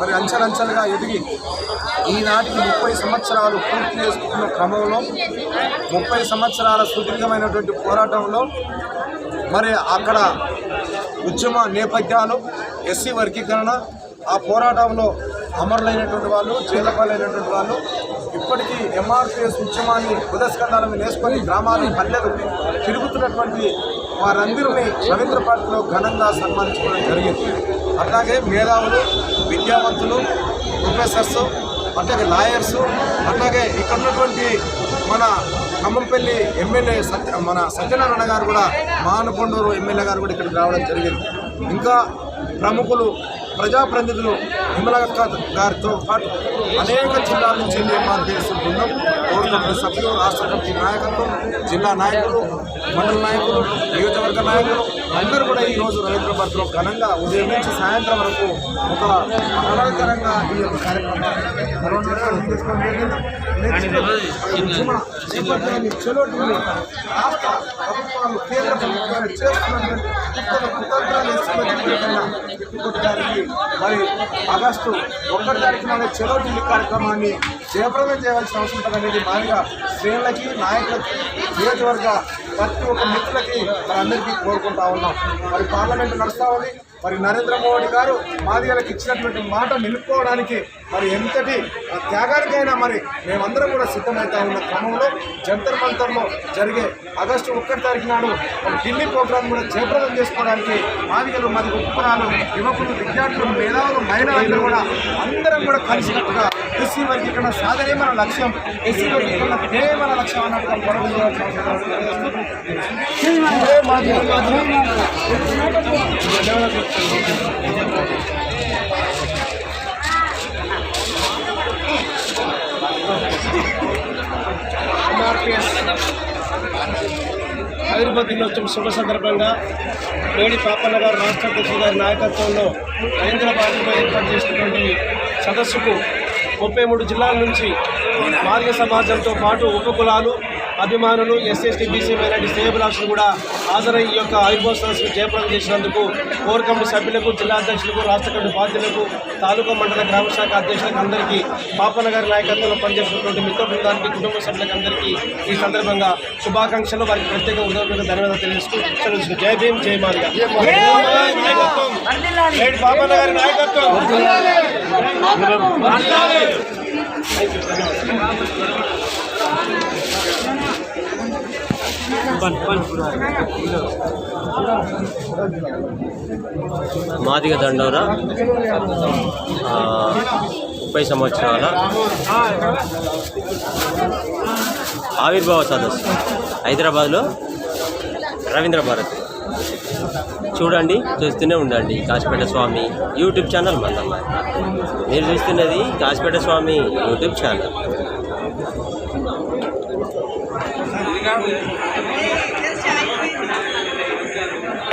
మరి అంచెలంచెలుగా ఎదిగి ఈనాటికి ముప్పై సంవత్సరాలు పూర్తి చేసుకున్న క్రమంలో ముప్పై సంవత్సరాల సుదీర్ఘమైనటువంటి పోరాటంలో మరి అక్కడ ఉద్యమ నేపథ్యాలు ఎస్సీ వర్గీకరణ ఆ పోరాటంలో అమరులైనటువంటి వాళ్ళు చేతపాలైనటువంటి వాళ్ళు ఇప్పటికీ ఎంఆర్పిఎస్ ఉద్యమాన్ని ఉదస్కంధాల మీద వేసుకొని గ్రామాలు పల్లెలు తిరుగుతున్నటువంటి వారందరినీ రవీంద్ర పార్టీలో ఘనంగా సన్మానించుకోవడం జరిగింది. అట్లాగే మేధావులు విద్యావంతులు ప్రొఫెసర్స్ అట్లాగే లాయర్స్ అట్లాగే ఇక్కడ ఉన్నటువంటి మన ఖమ్మంపల్లి ఎమ్మెల్యే సత్య మన సత్యనారాయణ గారు కూడా మానకొండూరు ఎమ్మెల్యే గారు కూడా ఇక్కడికి రావడం జరిగింది. ఇంకా ప్రముఖులు ప్రజాప్రతినిధులు విమలక్క గారితో పాటు అనేక జిల్లాల నుంచి మా దేశం బృందం కోర్ సభ్యులు రాష్ట్ర కమిటీ నాయకత్వం జిల్లా నాయకులు మండల నాయకులు నియోజకవర్గ నాయకులు అందరూ కూడా ఈ రోజు రవీంద్రబాద్లో ఘనంగా ఉదయం నుంచి సాయంత్రం వరకు ఒక ఆహ్లాదకరంగా ఈ యొక్క కార్యక్రమాన్ని నిర్వహించడం రాష్ట్ర ప్రభుత్వాలు కేంద్ర ప్రభుత్వాలు చేస్తున్నటువంటి కుతంత్రాలు గారికి మరి ఆగస్టు ఒకటి తారీఖున చెలో ఢిల్లీ కార్యక్రమాన్ని జయప్రదం చేయాల్సిన అవసరం ఉంటుంది అనేది మాదిగా శ్రేణులకి నాయకులకి నియోజకవర్గ ప్రతి ఒక్క మిత్రులకి మరి అందరికీ కోరుకుంటా ఉన్నాం. మరి పార్లమెంట్ నడుస్తూ ఉంది. మరి నరేంద్ర మోడీ గారు మాదిగలకు ఇచ్చినటువంటి మాట నిలుపుకోవడానికి మరి ఎంతటి ఆ, త్యాగానికైనా మరి మేమందరం కూడా సిద్ధమవుతా ఉన్న క్రమంలో జంతర్ మంతర్లో జరిగే ఆగస్టు ఒక్కటి తారీఖు నాడు ఢిల్లీ ప్రోగ్రాం కూడా జయప్రదం చేసుకోవడానికి మాదిగలు మరి ఉపకురాలు యువకులు విద్యార్థులు మేధావులు మహిళలందరూ కూడా అందరం కూడా కలిసినట్టుగా ఎస్సీ వర్గీకరణ సాధనే మన లక్ష్యం. ఎస్సీ వర్గీకరణ ధ్యేయ మన లక్ష్యం అన్నట్టుగా పొరపాటు చేయాల్సిన దినోత్సవం శుభ సందర్భంగా వేడి పాపన్న గారు రాష్ట్ర అధ్యక్షుడు గారి నాయకత్వంలో హైదరాబాద్లో ఏర్పాటు చేసినటువంటి సదస్సుకు ముప్పై మూడు జిల్లాల నుంచి మార్గ సమాజంతో పాటు ఉపకులాలు అభిమానులు ఎస్ఎస్టీ బీసీ మైనార్టీ శ్రేయభిలాషులు కూడా హాజరై ఈ యొక్క ఆయుర్భావ సదస్సును జయప్రదం చేసినందుకు కోర్ కమిటీ సభ్యులకు జిల్లా అధ్యక్షులకు రాష్ట్ర కమిటీ బాధ్యులకు తాలూకా మండల గ్రామ శాఖ అధ్యక్షులకు అందరికీ పాపన్న గారి నాయకత్వంలో పనిచేస్తున్నటువంటి మిత్ర బృందానికి కుటుంబ సభ్యులకు అందరికీ ఈ సందర్భంగా శుభాకాంక్షలు వారికి ప్రత్యేక ఉదయపూర్వక ధన్యవాదాలు తెలియజేస్తూ సెలవు జై భీమ్ జై మాదిగా పాపన్న గారి నాయకత్వం మాదిగ దండోరా ముప్పై సంవత్సరాల ఆవిర్భావ సదస్సు. హైదరాబాద్లో రవీంద్ర భారతి. చూడండి చూస్తూనే ఉండండి కాశీపేట స్వామి యూట్యూబ్ ఛానల్ మళ్ళీ మీరు చూస్తున్నది కాసిపేట స్వామి యూట్యూబ్ ఛానల్.